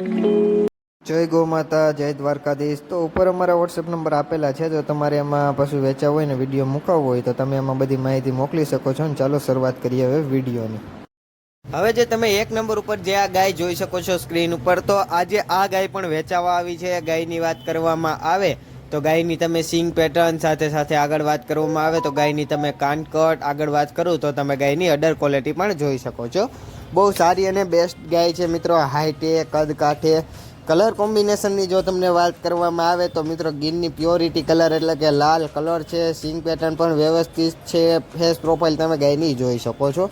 જય ગૌ માતા, જય દ્વારકાધીશ. તો ઉપર અમારા વોટ્સએપ નંબર આપેલા છે. જો તમારે એમાં પશુ વેચાવ હોય ને, વીડિયો મુકાવવો હોય, તો તમે એમાં બધી માહિતી મોકલી શકો છો. ને ચાલો શરૂઆત કરીએ હવે વિડીયોની. હવે જે તમે એક નંબર ઉપર જે આ ગાય જોઈ શકો છો સ્ક્રીન ઉપર, તો આજે આ ગાય પણ વેચાવા આવી છે. ગાયની વાત કરવામાં આવે તો ગાયની તમે સિંગ પેટર્ન, સાથે સાથે આગળ વાત કરવામાં આવે તો ગાયની તમે કાનકટ આગળ વાત કરું તો તમે ગાયની અડર ક્વોલિટી પણ જોઈ શકો છો. બહુ સારી અને બેસ્ટ ગાય છે મિત્રો. હાઈટે કદ કાઠે કલર કોમ્બિનેશનની જો તમને વાત કરવામાં આવે તો મિત્રો ગીરની પ્યોરિટી કલર એટલે કે લાલ કલર છે. સિંગ પેટર્ન પણ વ્યવસ્થિત છે. ફેસ પ્રોફાઇલ તમે ગાયની જોઈ શકો છો.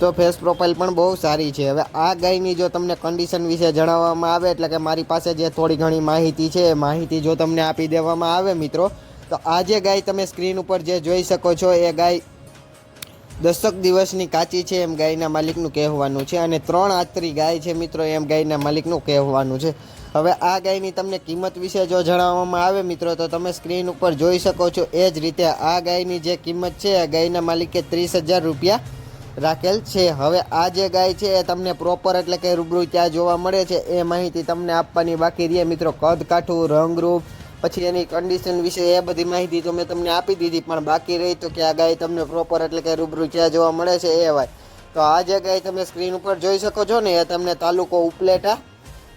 તો ફેસ પ્રોફાઇલ પણ બહુ સારી છે. હવે આ ગાયની જો તમને કન્ડિશન વિશે જણાવવામાં આવે એટલે કે મારી પાસે જે થોડી ઘણી માહિતી છે, એ માહિતી જો તમને આપી દેવામાં આવે મિત્રો, તો આ જે ગાય તમે સ્ક્રીન ઉપર જે જોઈ શકો છો, એ ગાય દસક દિવસની કાચી છે એમ ગાયના માલિકનું કહેવાનું છે અને ત્રણ આતરી ગાય છે મિત્રો એમ ગાયના માલિકનું કહેવાનું છે. હવે આ ગાયની તમને કિંમત વિશે જો જણાવવામાં આવે મિત્રો, તો તમે સ્ક્રીન ઉપર જોઈ શકો છો. એ જ રીતે આ ગાયની જે કિંમત છે, એ ગાયના માલિકે ત્રીસ હજાર રૂપિયા રાખેલ છે. હવે આ જે ગાય છે, એ તમને પ્રોપર એટલે કે રૂબરૂ ત્યાં જોવા મળે છે. એ માહિતી તમને આપવાની બાકી રહે મિત્રો. કદ કાઠું, રંગરૂપ પછી એની કન્ડિશન વિશે એ બધી માહિતી તો મેં તમને આપી દીધી, પણ બાકી રહી તો કે આ ગાય તમને પ્રોપર એટલે કે રૂબરૂ જ્યાં જોવા મળે છે એ વાત. તો આ જે ગાય તમે સ્ક્રીન ઉપર જોઈ શકો છો ને, એ તમને તાલુકો ઉપલેટા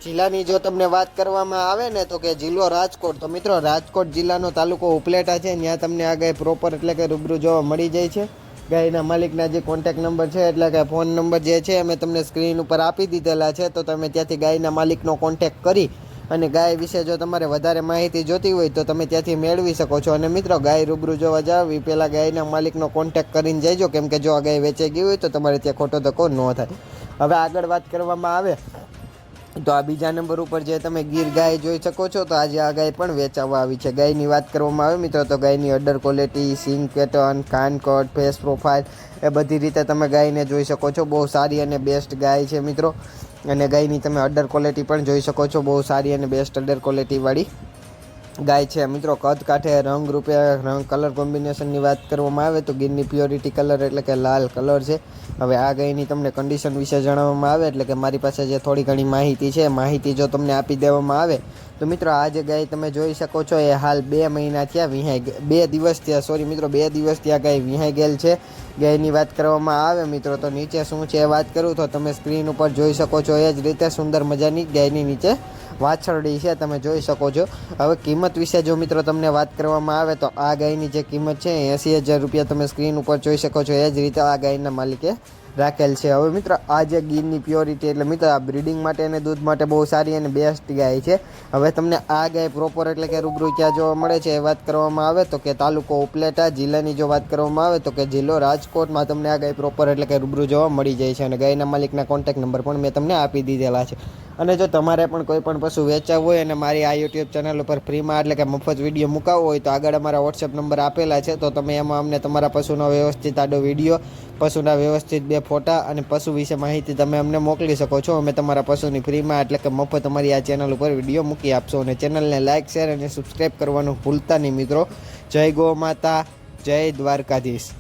જિલ્લાની જો તમને વાત કરવામાં આવે ને, તો કે જિલ્લો રાજકોટ. તો મિત્રો, રાજકોટ જિલ્લાનો તાલુકો ઉપલેટા છે ત્યાં તમને આ ગાય પ્રોપર એટલે કે રૂબરૂ જોવા મળી જાય છે. ગાયના માલિકના જે કોન્ટેક નંબર છે, એટલે કે ફોન નંબર જે છે અમે તમને સ્ક્રીન ઉપર આપી દીધેલા છે. તો તમે ત્યાંથી ગાયના માલિકનો કોન્ટેક કરી અને ગાય વિશે જો તમારે વધારે માહિતી જોતી હોય તો તમે ત્યાંથી મેળવી શકો છો. અને મિત્રો, ગાય રૂબરૂ જોવા જાવ પહેલાં ગાયના માલિકનો કોન્ટેક કરીને જઈજો. કેમ કે જો આ ગાય વેચાઈ ગઈ હોય તો તમારે ત્યાં ખોટો ધક્કો ન થાય. હવે આગળ વાત કરવામાં આવે. તો આ બીજા નંબર ઉપર જે તમે ગીર ગાય જોઈ શકો છો, તો આજે આ ગાય પણ વેચાવા આવી છે. ગાયની વાત કરવામાં આવે મિત્રો, તો ગાયની અડર ક્વોલિટી સિંગ પેટર્ન કાનકોટ ફેસ પ્રોફાઇલ એ બધી રીતે તમે ગાયને જોઈ શકો છો. બહુ સારી અને બેસ્ટ ગાય છે મિત્રો. અને ગાયની તમે અડર ક્વોલિટી પણ જોઈ શકો છો. બહુ સારી અને બેસ્ટ અડર ક્વોલિટીવાળી ગાય છે. મિત્રો, કદ કાંઠે રંગ રૂપે રંગ કલર કોમ્બિનેશનની વાત કરવામાં આવે તો ગીરની પ્યોરિટી કલર એટલે કે લાલ કલર છે. હવે આ ગાયની તમને કન્ડિશન વિશે જણાવવામાં આવે એટલે કે મારી પાસે જે થોડી ઘણી માહિતી છે, માહિતી જો તમને આપી દેવામાં આવે તો મિત્રો, આ જે ગાય તમે જોઈ શકો છો એ હાલ બે મહિના થયા વિહાઈ બે દિવસ થયા સોરી મિત્રો, બે દિવસ ત્યાં ગાય વિહાઈ ગયેલ છે. ગાયની વાત કરવામાં આવે મિત્રો, તો નીચે શું છે એ વાત કરું તો તમે સ્ક્રીન ઉપર જોઈ શકો છો એ જ રીતે સુંદર મજાની ગાયની નીચે વાછરડી છે, તમે જોઈ શકો છો. હવે કિંમત વિશે જો મિત્રો તમને વાત કરવામાં આવે તો આ ગાયની જે કિંમત છે એંસી હજાર રૂપિયા તમે સ્ક્રીન ઉપર જોઈ શકો છો. એ જ રીતે આ ગાયના માલિકે રાખેલ છે. હવે મિત્રો, આ જે ગીરની પ્યોરિટી એટલે મિત્રો, આ બ્રીડિંગ માટે અને દૂધ માટે બહુ સારી અને બેસ્ટ ગાય છે. હવે તમને આ ગાય પ્રોપર એટલે કે રૂબરૂ ક્યાં જોવા મળે છે એ વાત કરવામાં આવે તો કે તાલુકો ઉપલેટા, જિલ્લાની જો વાત કરવામાં આવે તો કે જિલ્લો રાજકોટમાં તમને આ ગાય પ્રોપર એટલે કે રૂબરૂ જોવા મળી જાય છે અને ગાયના માલિકના કોન્ટેક નંબર પણ મેં તમને આપી દીધેલા છે. અને જો તમારે પણ કોઈ પણ પશુ વેચાવવું હોય અને મારી આ યુટ્યુબ ચેનલ ઉપર ફ્રીમાં એટલે કે મફત વીડિયો મુકાવવો હોય તો આગળ અમારા વોટ્સએપ નંબર આપેલા છે, તો તમે એમાં અમને તમારા પશુનો વ્યવસ્થિત આડો વીડિયો પશુના વ્યવસ્થિત બે ફોટા અને પશુ વિશે માહિતી તમે અમને મોકલી શકો છો. અમે તમારા પશુની ફ્રીમાં એટલે કે મફત અમારી આ ચેનલ ઉપર વીડિયો મૂકી આપશો અને ચેનલને લાઇક શેર અને સબસ્ક્રાઈબ કરવાનું ભૂલતા નહીં મિત્રો. જય ગો માતા જય દ્વારકાધીશ.